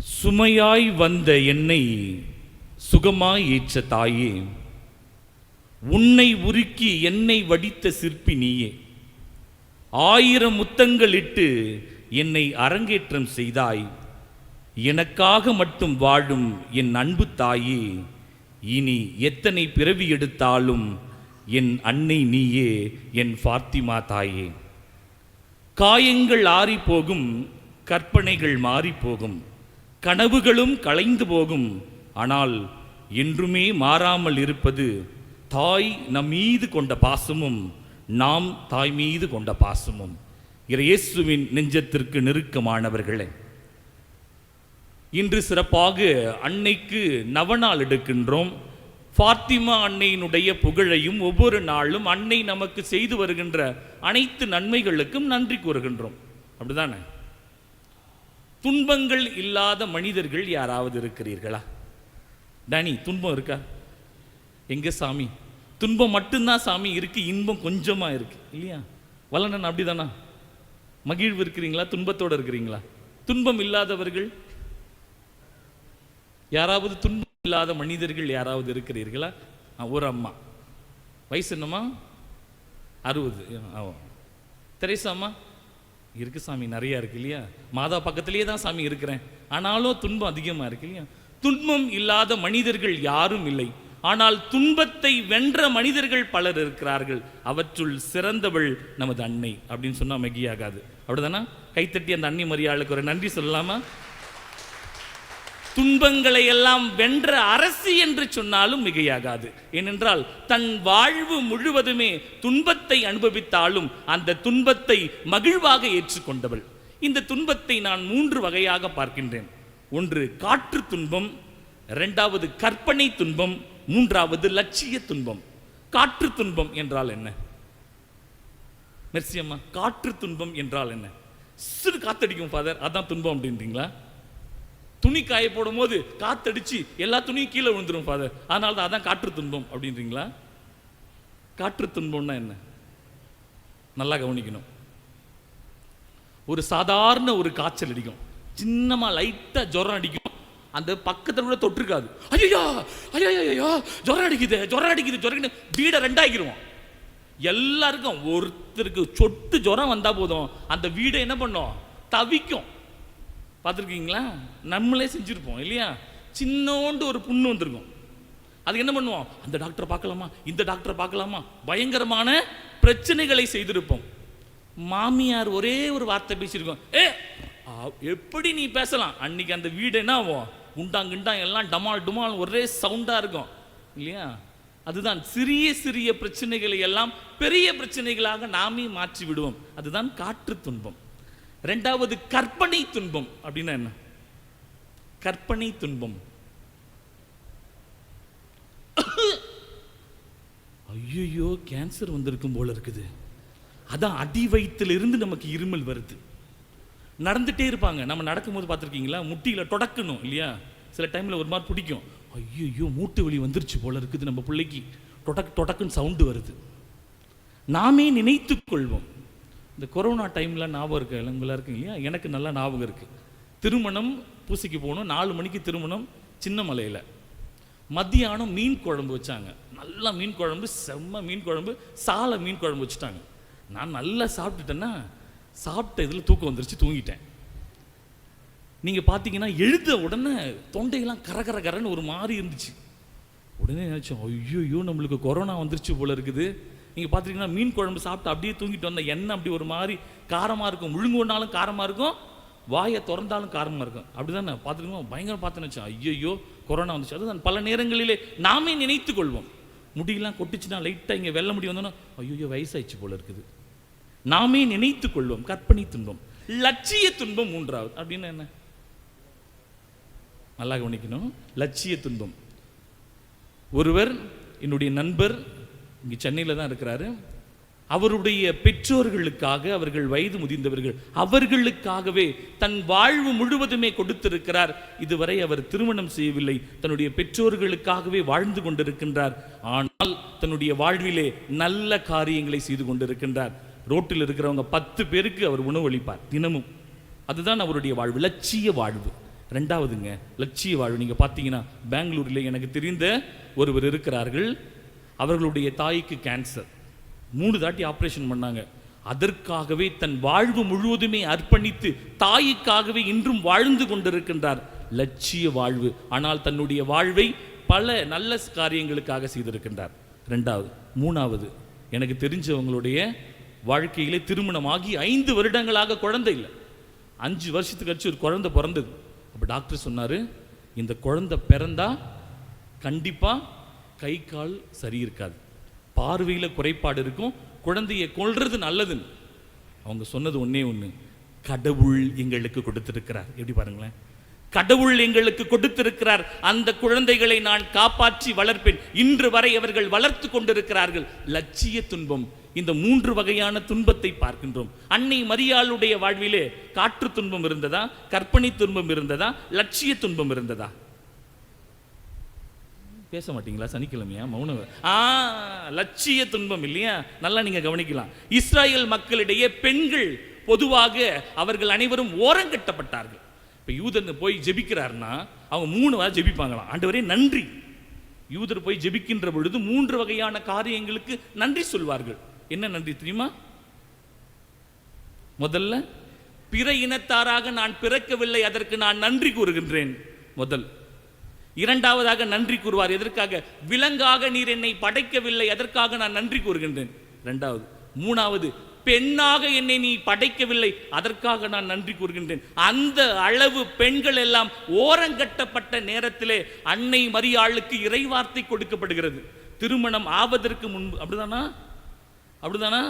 சுமையாய் வந்த என்னை சுகமாய் ஏற்ற தாயே உன்னை உருக்கி என்னை வடித்த சிற்பி நீயே. ஆயிரம் முத்தங்கள் இட்டு என்னை அரங்கேற்றம் செய்தாய். எனக்காக மட்டும் வாழும் என் அன்பு தாயே இனி எத்தனை பிறவி எடுத்தாலும் என் அன்னை நீயே என் ஃபாத்திமா தாயே. காயங்கள் ஆறிப்போகும் கற்பனைகள் மாறிப்போகும். போகும் கனவுகளும் கலைந்து போகும். ஆனால் என்றுமே மாறாமல் இருப்பது தாய் நம் மீது கொண்ட பாசமும் நாம் தாய் மீது கொண்ட பாசமும். இயேசுவின் நெஞ்சத்திற்கு நெருக்கமானவர்களே இன்று சிறப்பாக அன்னைக்கு நவநாள் எடுக்கின்றோம். ஃபாத்திமா அன்னையினுடைய புகழையும் ஒவ்வொரு நாளும் அன்னை நமக்கு செய்து வருகின்ற அனைத்து நன்மைகளுக்கும் நன்றி கூறுகின்றோம். அப்படிதானே? துன்பங்கள் இல்லாத மனிதர்கள் யாராவது இருக்கிறீர்களா? டனி துன்பம் இருக்கா? எங்க சாமி? துன்பம் மட்டும்தான் சாமி இருக்கு இன்பம் கொஞ்சமா இருக்கு. இல்லையா? வளனன் அப்படிதானா? மகிழ்வு இருக்கிறீங்களா? துன்பத்தோட இருக்கிறீங்களா? துன்பம் இல்லாதவர்கள் யாராவது துன்பம் இல்லாத மனிதர்கள் யாராவது இருக்கிறீர்களா? ஒரு அம்மா. வயசு என்னம்மா? அறுபது. ஆமாம் திரைசாமா இருக்கு சாமி நிறைய இருக்கு இல்லையா? மாதா பக்கத்துலேயே தான் சாமி இருக்கிறேன். ஆனாலும் துன்பம் அதிகமா இருக்கு இல்லையா? துன்பம் இல்லாத மனிதர்கள் யாரும் இல்லை. ஆனால் துன்பத்தை வென்ற மனிதர்கள் பலர் இருக்கிறார்கள். அவற்றுள் சிறந்தவள் நமது அன்னை அப்படின்னு சொன்னா மெகியாகாது. அப்படிதானா? கைத்தட்டி அந்த அன்னை மரியாளுக்கு ஒரு நன்றி சொல்லலாமா? துன்பங்களை எல்லாம் வென்ற அரசி என்று சொன்னாலும் மிகையாகாது. ஏனென்றால் தன் வாழ்வு முழுவதுமே துன்பத்தை அனுபவித்தாலும் அந்த துன்பத்தை மகிழ்வாக ஏற்றுக்கொண்டவள். இந்த துன்பத்தை நான் மூன்று வகையாக பார்க்கின்றேன். ஒன்று காற்று துன்பம். இரண்டாவது கற்பனை துன்பம். மூன்றாவது லட்சிய துன்பம். காற்று துன்பம் என்றால் என்ன? மெர்சியம்மா காற்று துன்பம் என்றால் என்ன? சிறு காத்தடிக்கும் ஃபாதர். அதான் துன்பம் அப்படின்றீங்களா? துணி காய போடும் போது காத்தடிச்சு எல்லா துணியும் கீழே விழுந்துரும் ஃபாதர் அதனால தான் அதான் காற்று துன்பம் அப்படின்றீங்களா? காற்று துன்பம்னா என்ன? நல்லா கவனிக்கணும். ஒரு சாதாரண ஒரு காய்ச்சல் அடிக்கும். சின்னமாக லைட்டாக ஜுரம் அடிக்கும். அந்த பக்கத்தில் கூட தொட்டிருக்காது. ஐயோ ஐயோ ஐயோ ஜுரம் அடிக்குது ஜுரம் அடிக்குது ஜுரம் வீடை ரெண்டாக்கிடுவோம் எல்லாருக்கும் ஒருத்தருக்கு சொட்டு ஜுரம் வந்தால் போதும். அந்த வீடை என்ன பண்ணும்? தவிக்கும். பார்த்துருக்கீங்களா? நம்மளே செஞ்சுருப்போம் இல்லையா? சின்னோண்டு ஒரு புண்ணு வந்திருக்கும். அது என்ன பண்ணுவோம்? அந்த டாக்டரை பார்க்கலாமா? இந்த டாக்டரை பார்க்கலாமா? பயங்கரமான பிரச்சனைகளை செய்திருப்போம். மாமியார் ஒரே ஒரு வார்த்தை பேசியிருக்கோம். ஏ எப்படி நீ பேசலாம்? அன்னைக்கு அந்த வீடு என்ன ஆகும்? உண்டாங் கிண்டாங் எல்லாம் டமால் டுமால் ஒரே சவுண்டாக இருக்கும். இல்லையா? அதுதான் சிறிய சிறிய பிரச்சனைகளை எல்லாம் பெரிய பிரச்சனைகளாக நாமே மாற்றி விடுவோம். அதுதான் காற்று துன்பம். ரெண்டாவது கற்பனை துன்பம். அப்படின்னா என்ன? கற்பனை துன்பம். ஐயோ கேன்சர் வந்திருக்கும் போல இருக்குது. அதான் அடி வயிற்றிலிருந்து நமக்கு இருமல் வருது. நடந்துட்டே இருப்பாங்க. நம்ம நடக்கும்போது பார்த்துருக்கீங்களா? முட்டியில் தொடக்கணும் இல்லையா? சில டைமில் ஒரு மாதிரி பிடிக்கும். ஐயோ மூட்டு வலி வந்துருச்சு போல இருக்குது நம்ம பிள்ளைக்கு. தொடக் தொடக்குன்னு சவுண்டு வருது. நாமே நினைத்து கொள்வோம். இந்த கொரோனா டைம்ல ஞாபகம் இருக்கு? எல்லா இருக்கு இல்லையா? எனக்கு நல்லா ஞாபகம் இருக்குது திருமணம் பூசைக்கு போகணும் நாலு மணிக்கு திருமணம் சின்ன மலையில். மத்தியானம் மீன் குழம்பு வச்சாங்க. நல்லா மீன் குழம்பு செம்ம மீன் குழம்பு சாலை மீன் குழம்பு வச்சுட்டாங்க. நான் நல்லா சாப்பிட்டுட்டேன்னா சாப்பிட்ட இதில் தூக்கம் வந்துருச்சு தூங்கிட்டேன். நீங்கள் பார்த்தீங்கன்னா எழுத உடனே தொண்டையெல்லாம் கர கர கரன்னு ஒரு மாதிரி இருந்துச்சு. உடனே நினச்சோம் ஐயோ நம்மளுக்கு கொரோனா வந்துருச்சு போல இருக்குது. நீங்கள் பார்த்துட்டீங்கன்னா மீன் குழம்பு சாப்பிட்டு அப்படியே தூங்கிட்டு வந்த எண்ணெய் அப்படி ஒரு மாதிரி காரமாக இருக்கும். முழுங்குனாலும் காரமாக இருக்கும். வாயை திறந்தாலும் காரமாக இருக்கும். அப்படிதானே? பார்த்துருக்கோம் பயங்கரம் பார்த்து நினச்சோம் ஐயோ கொரோனா வந்துச்சு. அதுதான் பல நேரங்களிலே நாமே நினைத்து கொள்வோம். முடியெல்லாம் கொட்டுச்சுன்னா லைட்டாக இங்கே வெள்ள முடி வந்தோன்னா ஐயோ வயசாயிடுச்சு போல இருக்குது. நாமே நினைத்து கொள்வோம் கற்பனை துன்பம். லட்சிய துன்பம் மூன்றாவது. அப்படின்னு என்ன? நல்லா கவனிக்கணும். லட்சிய துன்பம். ஒருவர் என்னுடைய நண்பர் இங்கே சென்னையில் தான் இருக்கிறாரு. அவருடைய பெற்றோர்களுக்காக அவர்கள் வயது முதிர்ந்தவர்கள் அவர்களுக்காகவே தன் வாழ்வு முழுவதுமே கொடுத்திருக்கிறார். இதுவரை அவர் திருமணம் செய்யவில்லை. தன்னுடைய பெற்றோர்களுக்காகவே வாழ்ந்து கொண்டிருக்கின்றார். ஆனால் தன்னுடைய வாழ்விலே நல்ல காரியங்களை செய்து கொண்டிருக்கின்றார். ரோட்டில் இருக்கிறவங்க பத்து பேருக்கு அவர் உணவளிப்பார் தினமும். அதுதான் அவருடைய வாழ்வு. லட்சிய வாழ்வு. ரெண்டாவதுங்க லட்சிய வாழ்வு. நீங்க பார்த்தீங்கன்னா பெங்களூரில் எனக்கு தெரிந்த ஒருவர் இருக்கிறார்கள். அவர்களுடைய தாய்க்கு கேன்சர் மூணு தாட்டி ஆப்ரேஷன் பண்ணாங்க. அதற்காகவே தன் வாழ்வு முழுவதுமே அர்ப்பணித்து தாய்க்காகவே இன்றும் வாழ்ந்து கொண்டிருக்கின்றார். லட்சிய வாழ்வு. ஆனால் தன்னுடைய வாழ்வை பல நல்ல காரியங்களுக்காக செய்திருக்கின்றார். ரெண்டாவது மூணாவது எனக்கு தெரிஞ்சவங்களுடைய வாழ்க்கையிலே திருமணமாகி ஐந்து வருடங்களாக குழந்தை இல்லை. அஞ்சு வருஷத்துக்கு கழிச்சு ஒரு குழந்தை பிறந்தது. அப்போ டாக்டர் சொன்னார் இந்த குழந்தை பிறந்தா கண்டிப்பாக கை கால் சரி இருக்காது பார்வையில் குறைபாடு இருக்கும். குழந்தையை கொல்றது நல்லதுன்னு. அவங்க சொன்னது ஒன்றே ஒன்று கடவுள் எங்களுக்கு கொடுத்திருக்கிறார். எப்படி பாருங்களேன்? கடவுள் எங்களுக்கு கொடுத்திருக்கிறார். அந்த குழந்தைகளை நான் காப்பாற்றி வளர்ப்பேன். இன்று வரை அவர்கள் வளர்த்து கொண்டிருக்கிறார்கள். லட்சிய துன்பம். இந்த மூன்று வகையான துன்பத்தை பார்க்கின்றோம். அன்னை மரியாளுடைய வாழ்விலே காற்று துன்பம் இருந்ததா? கற்பனை துன்பம் இருந்ததா? லட்சிய துன்பம் இருந்ததா? பேச மாட்டீங்களா சனிக்கிழமையா? மௌன ஆ லட்சிய துன்பம் இல்லையா? நல்லா நீங்க கவனிக்கலாம். இஸ்ராயல் மக்களிடையே பெண்கள் பொதுவாக அவர்கள் அனைவரும் ஓரங்கட்டப்பட்டார்கள். இப்போ யூதன் போய் ஜெபிக்கிறாருன்னா அவங்க மூணு வாரம் ஜெபிப்பாங்களாம். ஆண்டவரே நன்றி. யூதர் போய் ஜெபிக்கின்ற பொழுது மூன்று வகையான காரியங்களுக்கு நன்றி சொல்வார்கள். என்ன நன்றி தெரியுமா? முதல்ல பிற இனத்தாராக நான் பிறக்கவில்லை அதற்கு நான் நன்றி கூறுகின்றேன். முதல் இரண்டாவதாக நன்றி கூறுவார். எதற்காக? விலங்காக நீர் என்னை படைக்கவில்லை அதற்காக நான் நன்றி கூறுகின்றேன். இரண்டாவது. மூணாவது பெண்ணாக என்னை நீ படைக்கவில்லை அதற்காக நான் நன்றி கூறுகின்றேன். அந்த அளவு பெண்கள் எல்லாம் ஓரங்கட்டப்பட்ட நேரத்திலே அன்னை மரியாளுக்கு இறைவார்த்தை கொடுக்கப்படுகிறது. திருமணம் ஆவதற்கு முன்பு அப்படிதானா? அப்படிதானா?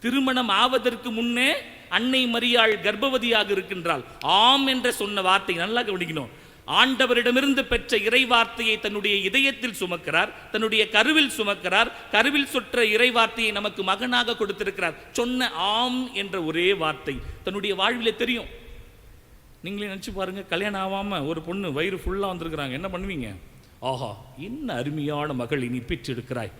திருமணம் ஆவதற்கு முன்னே அன்னை மரியாள் கர்ப்பவதியாக இருக்கின்றாள். ஆம் என்ற சொன்ன வார்த்தை நல்லா கவனிக்கணும். ஆண்டவரிடமிருந்து பெற்ற இறைவார்த்தையை தன்னுடைய இதயத்தில் சுமக்கிறார் தன்னுடைய கருவில் சுமக்கிறார் கருவில் சுற்ற இறைவார்த்தையை நமக்கு மகனாக கொடுத்திருக்கிறார். சொன்ன ஆம் என்ற ஒரே வார்த்தை தன்னுடைய வாழ்விலே தெரியும். நீங்களே நினச்சி பாருங்க கல்யாணம் ஆகாமல் ஒரு பொண்ணு வயிறு ஃபுல்லாக வந்திருக்கிறாங்க. என்ன பண்ணுவீங்க? ஆஹா என்ன அருமையான மகள் இனி பெற்றெடுக்கிறாய்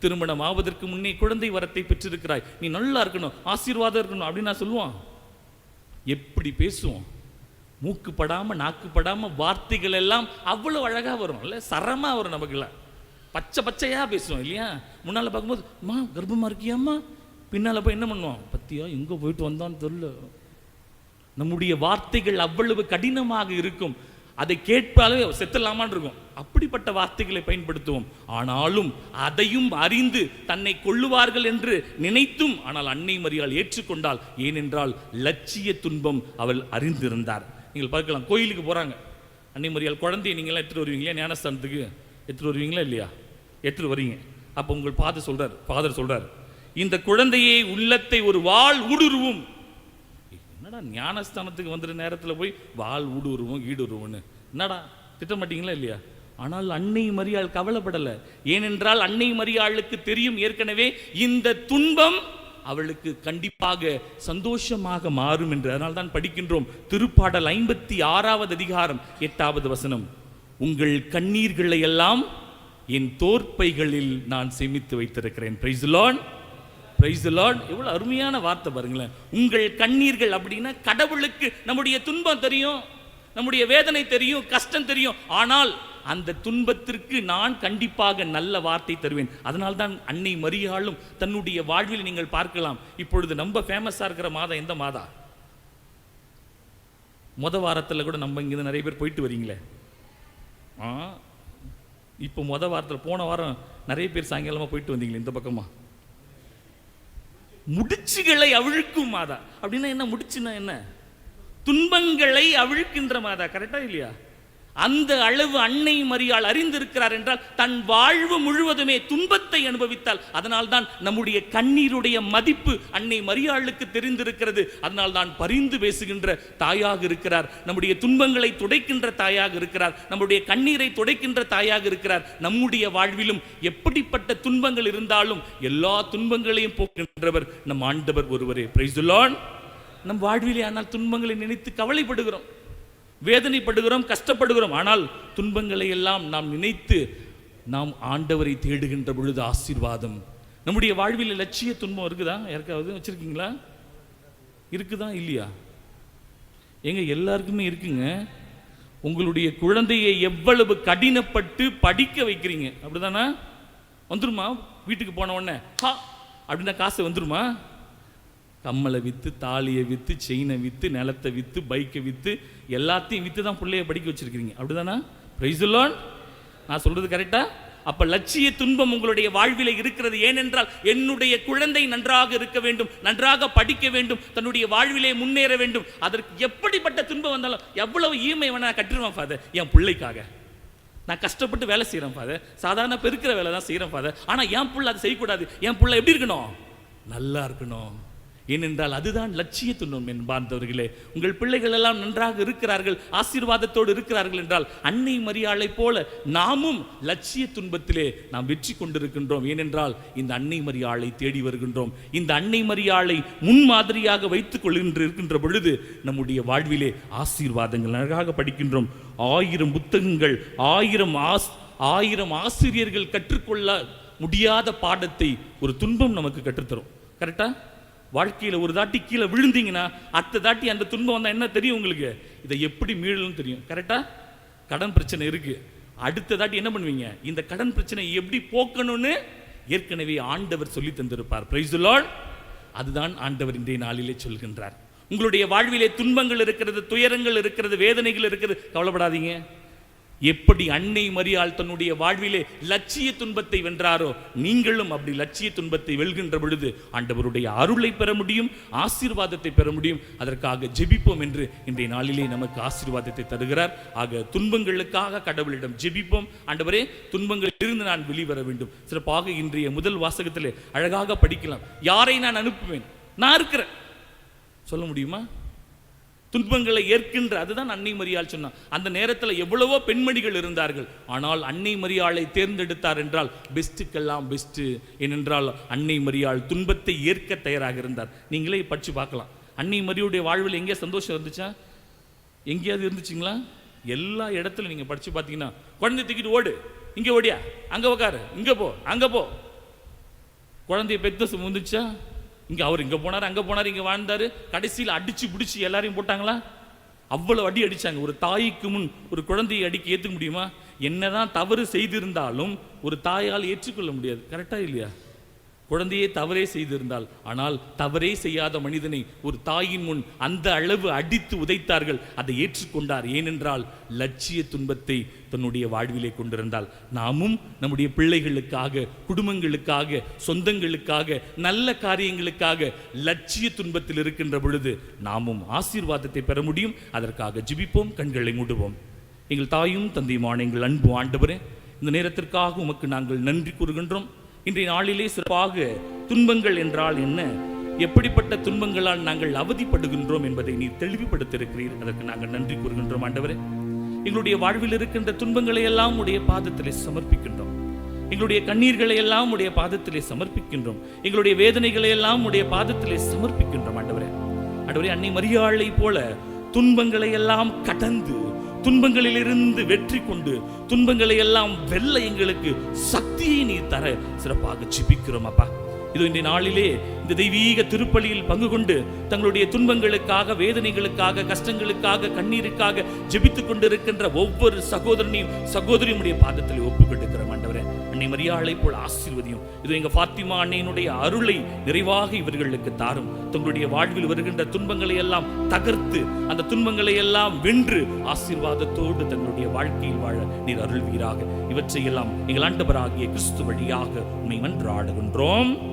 திருமணம் ஆவதற்கு முன்னே குழந்தை வரத்தை பெற்றிருக்கிறாய். நீ நல்லா இருக்கணும் ஆசீர்வாதம் இருக்கணும் அப்படின்னு நான் சொல்லுவான். எப்படி பேசுவோம்? மூக்கு நாக்குப்படாமல் நாக்கு வார்த்தைகள் எல்லாம் அவ்வளவு அழகாக வரும். இல்லை சரமா வரும் நமக்குள்ள பச்சை பச்சையாக பேசுவோம் இல்லையா? முன்னால் பார்க்கும்போது அம்மா கர்ப்பமாக இருக்கியாம்மா? பின்னால போய் என்ன பண்ணுவோம்? பத்தியா எங்கே போயிட்டு வந்தான்னு தெரியல. நம்முடைய வார்த்தைகள் அவ்வளவு கடினமாக இருக்கும். அதை கேட்பாலே செத்தலாமான்னு இருக்கும். அப்படிப்பட்ட வார்த்தைகளை பயன்படுத்துவோம். ஆனாலும் அதையும் அறிந்து தன்னை கொள்ளுவார்கள் என்று நினைத்தும் ஆனால் அன்னை மரியாள் ஏற்றுக்கொண்டால் ஏனென்றால் லட்சிய துன்பம் அவள் அறிந்திருந்தார். நீங்கள் பார்க்கலாம். கோயிலுக்கு போறாங்க. அன்னை மரியாள் குழந்தையை நீங்களாம் எடுத்துகிட்டு வருவீங்களா? ஞானஸ்தானத்துக்கு எடுத்துகிட்டு வருவீங்களா இல்லையா? எடுத்துகிட்டு வரீங்க. அப்போ உங்கள் ஃபாதர் சொல்கிறார் ஃபாதர் சொல்கிறார் இந்த குழந்தையை உள்ளத்தை ஒரு வாள் ஊடுருவும். என்னடா ஞானஸ்தானத்துக்கு வந்துடுற நேரத்தில் போய் வால் ஊடுருவோம் ஈடுருவோம்னு? என்னடா திட்டமாட்டிங்களா இல்லையா? ஆனால் அன்னை மரியாள் கவலைப்படலை. ஏனென்றால் அன்னை மரியாளுக்கு தெரியும் ஏற்கனவே இந்த துன்பம் அவளுக்கு கண்டிப்பாக சந்தோஷமாக மாறும் என்று அதனால் தான் படிக்கின்றோம். திருப்பாடல் ஐம்பத்தி ஆறாவது அதிகாரம் எட்டாவது வசனம். உங்கள் கண்ணீர்களை எல்லாம் என் தோற்பைகளில் நான் சேமித்து வைத்திருக்கிறேன். பிரைஸ் லார்ட் பிரைஸ் லார்ட் எவ்வளோ அருமையான வார்த்தை பாருங்களேன். உங்கள் கண்ணீர்கள் அப்படின்னா கடவுளுக்கு நம்முடைய துன்பம் தெரியும் நம்முடைய வேதனை தெரியும் கஷ்டம் தெரியும். ஆனால் அந்த துன்பத்திற்கு நான் கண்டிப்பாக நல்ல வார்த்தை தருவேன். அதனால் தான் அன்னை மரியாளும் தன்னுடைய வாழ்வில் நீங்கள் பார்க்கலாம். இப்பொழுது நம்ம ஃபேமஸாக இருக்கிற மாதம் எந்த மாதா? முத வாரத்தில் கூட நம்ம இங்கேருந்து நிறைய பேர் போயிட்டு வரீங்களே. ஆ? இப்போ முத வாரத்தில் போன வாரம் நிறைய பேர் சாயங்காலமாக போயிட்டு வந்தீங்களே இந்த பக்கமா? முடிச்சுகளை அவிழ்க்கும் மாதா. அப்படின்னா என்ன? முடிச்சுன்னா என்ன? துன்பங்களை அவிழ்க்கின்ற மாதா. கரெக்டா இல்லையா? அந்த அளவு அன்னை மரியாள் அறிந்திருக்கிறார் என்றால் தன் வாழ்வு முழுவதுமே துன்பத்தை அனுபவித்தால் அதனால் தான் நம்முடைய கண்ணீருடைய மதிப்பு அன்னை மரியாளுக்கு தெரிந்திருக்கிறது. அதனால் தான் பரிந்து பேசுகின்ற தாயாக இருக்கிறார். நம்முடைய துன்பங்களை துடைக்கின்ற தாயாக இருக்கிறார். நம்முடைய கண்ணீரை துடைக்கின்ற தாயாக இருக்கிறார். நம்முடைய வாழ்விலும் எப்படிப்பட்ட துன்பங்கள் இருந்தாலும் எல்லா துன்பங்களையும் போக்கின்றவர் நம் ஆண்டவர் ஒருவரே. பிரைசுலான் நம் வாழ்விலே ஆனால் துன்பங்களை நினைத்து கவலைப்படுகிறோம். வேதனைப்படுகிறோம் கஷ்டப்படுகிறோம். ஆனால் துன்பங்களை எல்லாம் நாம் நினைத்து நாம் ஆண்டவரை தேடுகின்ற பொழுது ஆசீர்வாதம். நம்முடைய வாழ்வில் லட்சிய துன்பம் இருக்குதா? யாருக்காவது வச்சுருக்கீங்களா? இருக்குதா? இல்லையா? எங்க எல்லாருக்குமே இருக்குங்க. உங்களுடைய குழந்தையை எவ்வளவு கடினப்பட்டு படிக்க வைக்கிறீங்க? அப்படிதானா? வந்துருமா? வீட்டுக்கு போன உடனே ஹா! அப்படின்னா காசு வந்துருமா? கம்மலை விற்று தாலியை விற்று செயினை விற்று நிலத்தை விற்று பைக்கை விற்று எல்லாத்தையும் விற்று தான் பிள்ளைய படிக்க வச்சுருக்கிறீங்க. அப்படி தானே பிரைஸ் நான் சொல்கிறது கரெக்டாக அப்போ லட்சிய துன்பம் உங்களுடைய வாழ்வில் இருக்கிறது ஏனென்றால் என்னுடைய குழந்தை நன்றாக இருக்க வேண்டும் நன்றாக படிக்க வேண்டும் தன்னுடைய வாழ்விலே முன்னேற வேண்டும். அதற்கு எப்படிப்பட்ட துன்பம் வந்தாலும் எவ்வளவு ஈமை வேணா நான் கட்டிருவேன் ஃபாதர் என் பிள்ளைக்காக. நான் கஷ்டப்பட்டு வேலை செய்கிறேன் ஃபாதர் சாதாரண பெருக்கிற வேலை தான் செய்கிறேன் ஃபாதர் ஆனால் என் பிள்ளை அதை செய்யக்கூடாது. என் பிள்ளை எப்படி இருக்கணும்? நல்லா இருக்கணும். ஏனென்றால் அதுதான் லட்சிய துன்பம் என்பார்ந்தவர்களே உங்கள் பிள்ளைகள் எல்லாம் நன்றாக இருக்கிறார்கள் ஆசீர்வாதத்தோடு இருக்கிறார்கள் என்றால் அன்னை மரியாளை போல நாமும் லட்சிய துன்பத்திலே நாம் வெற்றி கொண்டிருக்கின்றோம். ஏனென்றால் இந்த அன்னை மரியாளை தேடி வருகின்றோம். இந்த அன்னை மரியாளை முன்மாதிரியாக வைத்துக் கொள்கின்ற இருக்கின்ற பொழுது நம்முடைய வாழ்விலே ஆசீர்வாதங்கள் நன்றாக படிக்கின்றோம். ஆயிரம் புத்தகங்கள் ஆயிரம் ஆஸ் ஆயிரம் ஆசிரியர்கள் கற்றுக்கொள்ள முடியாத பாடத்தை ஒரு துன்பம் நமக்கு கற்றுத்தரும். கரெக்டா? வாழ்க்கையில ஒரு தாட்டி கீழே விழுந்தீங்கன்னா அடுத்த தாட்டி அந்த துன்பம் வந்தால் என்ன தெரியும் உங்களுக்கு? இதை எப்படி மீளணும்னு தெரியும். கரெக்டாக கடன் பிரச்சனை இருக்கு. அடுத்த தாட்டி என்ன பண்ணுவீங்க? இந்த கடன் பிரச்சனை எப்படி போக்கணும்னு ஏற்கனவே ஆண்டவர் சொல்லி தந்திருப்பார். பிரைஸ் லார்ட் அதுதான் ஆண்டவர் இன்றைய நாளிலே சொல்கின்றார். உங்களுடைய வாழ்விலே துன்பங்கள் இருக்கிறது துயரங்கள் இருக்கிறது வேதனைகள் இருக்கிறது. கவலைப்படாதீங்க. எப்படி அன்னை மரியாள் தன்னுடைய வாழ்விலே லட்சிய துன்பத்தை வென்றாரோ நீங்களும் அப்படி லட்சிய துன்பத்தை வெல்கின்ற பொழுது ஆண்டவருடைய அருளை பெற முடியும் ஆசீர்வாதத்தை பெற முடியும். அதற்காக ஜெபிப்போம் என்று இன்றைய நாளிலே நமக்கு ஆசீர்வாதத்தை தருகிறார். ஆக துன்பங்களுக்காக கடவுளிடம் ஜெபிப்போம். ஆண்டவரே துன்பங்களில் இருந்து நான் வெளிவர வேண்டும். சிறப்பாக இன்றைய முதல் வாசகத்திலே அழகாக படிக்கலாம். யாரை நான் அனுப்புவேன்? நான் இருக்கிறேன். சொல்ல முடியுமா? துன்பங்களை ஏற்கின்ற அதுதான் அன்னை மரியாள் சொன்னான் அந்த நேரத்தில் எவ்வளவோ பெண்மணிகள் இருந்தார்கள். ஆனால் அன்னை மரியாளை தேர்ந்தெடுத்தார் என்றால் பெஸ்ட்டுக்கெல்லாம் பெஸ்ட்டு ஏனென்றால் அன்னை மரியாள் துன்பத்தை ஏற்க தயாராக இருந்தார். நீங்களே படிச்சு பார்க்கலாம். அன்னை மரியுடைய வாழ்வில் எங்கே சந்தோஷம் இருந்துச்சா? எங்கேயாவது இருந்துச்சுங்களா? எல்லா இடத்துலையும் நீங்கள் படித்து பார்த்தீங்கன்னா குழந்தை தூக்கிட்டு ஓடு. இங்கே ஓடியா? அங்கே உக்காரு. இங்கே போ. அங்கே போ. குழந்தைய பெத்த வந்துச்சா இங்கே அவர் இங்கே போனார் அங்கே போனார் இங்கே வாழ்ந்தார். கடைசியில் அடித்து பிடிச்சி எல்லாரையும் போட்டாங்களா? அவ்வளோ அடி அடிச்சாங்க. ஒரு தாய்க்கு முன் ஒரு குழந்தையை அடிக்க ஏற்றுக்க முடியுமா? என்னதான் தவறு செய்திருந்தாலும் ஒரு தாயால் ஏற்றுக்கொள்ள முடியாது. கரெக்டாக இல்லையா? குழந்தையே தவறே செய்திருந்தால் ஆனால் தவறே செய்யாத மனிதனை ஒரு தாயின் முன் அந்த அளவு அடித்து உதைத்தார்கள். அதை ஏற்றுக்கொண்டார். ஏனென்றால் லட்சிய துன்பத்தை தன்னுடைய வாழ்விலே கொண்டிருந்தால் நாமும் நம்முடைய பிள்ளைகளுக்காக குடும்பங்களுக்காக சொந்தங்களுக்காக நல்ல காரியங்களுக்காக லட்சிய துன்பத்தில் இருக்கின்ற பொழுது நாமும் ஆசீர்வாதத்தை பெற முடியும். அதற்காக ஜிபிப்போம் கண்களை மூடுவோம். எங்கள் தாயும் தந்தையுமான எங்கள் அன்பு ஆண்டவரே இந்த நேரத்திற்காக உமக்கு நாங்கள் நன்றி கூறுகின்றோம். இன்றைய நாளிலே சிறப்பாக துன்பங்கள் என்றால் என்ன? எப்படிப்பட்ட துன்பங்களால் நாங்கள் அவதிப்படுகின்றோம் என்பதை நீ தெளிவுபடுத்திருக்கிறீர் அதற்கு நாங்கள் நன்றி கூறுகின்றோம் ஆண்டவரே. எங்களுடைய வாழ்வில் இருக்கின்ற துன்பங்களை எல்லாம் உடைய பாதத்திலே சமர்ப்பிக்கின்றோம். எங்களுடைய கண்ணீர்களை எல்லாம் உடைய பாதத்திலே சமர்ப்பிக்கின்றோம். எங்களுடைய வேதனைகளை எல்லாம் உடைய பாதத்திலே சமர்ப்பிக்கின்றோம் ஆண்டவரே. ஆண்டவரே அன்னை மரியாளை போல துன்பங்களை எல்லாம் கடந்து துன்பங்களிலிருந்து வெற்றி கொண்டு துன்பங்களை எல்லாம் வெல்ல எங்களுக்கு சக்தியை நீ தர சிறப்பாக ஜிபிக்கிறோம் அப்பா. இது இன்றைய நாளிலே இந்த தெய்வீக திருப்பலியில் பங்கு கொண்டு தங்களுடைய துன்பங்களுக்காக வேதனைகளுக்காக கஷ்டங்களுக்காக கண்ணீருக்காக ஜெபித்துக் கொண்டிருக்கின்ற ஒவ்வொரு சகோதரனையும் சகோதரியுடைய பாதத்தில் ஒப்புக்கொண்டிருக்கிற அன்னை மரியாளை போல் ஆசீர்வதியும். இது எங்கள் ஃபாத்திமா அன்னையினுடைய அருளை நிறைவாக இவர்களுக்கு தாரும். தங்களுடைய வாழ்வில் வருகின்ற துன்பங்களை எல்லாம் தகர்த்து அந்த துன்பங்களை எல்லாம் வென்று ஆசீர்வாதத்தோடு தங்களுடைய வாழ்க்கையில் வாழ நீர் அருள்வீராக. இவற்றையெல்லாம் எங்கள் ஆண்டவராகிய கிறிஸ்து வழியாக உண்மை மன்றாடுகின்றோம்.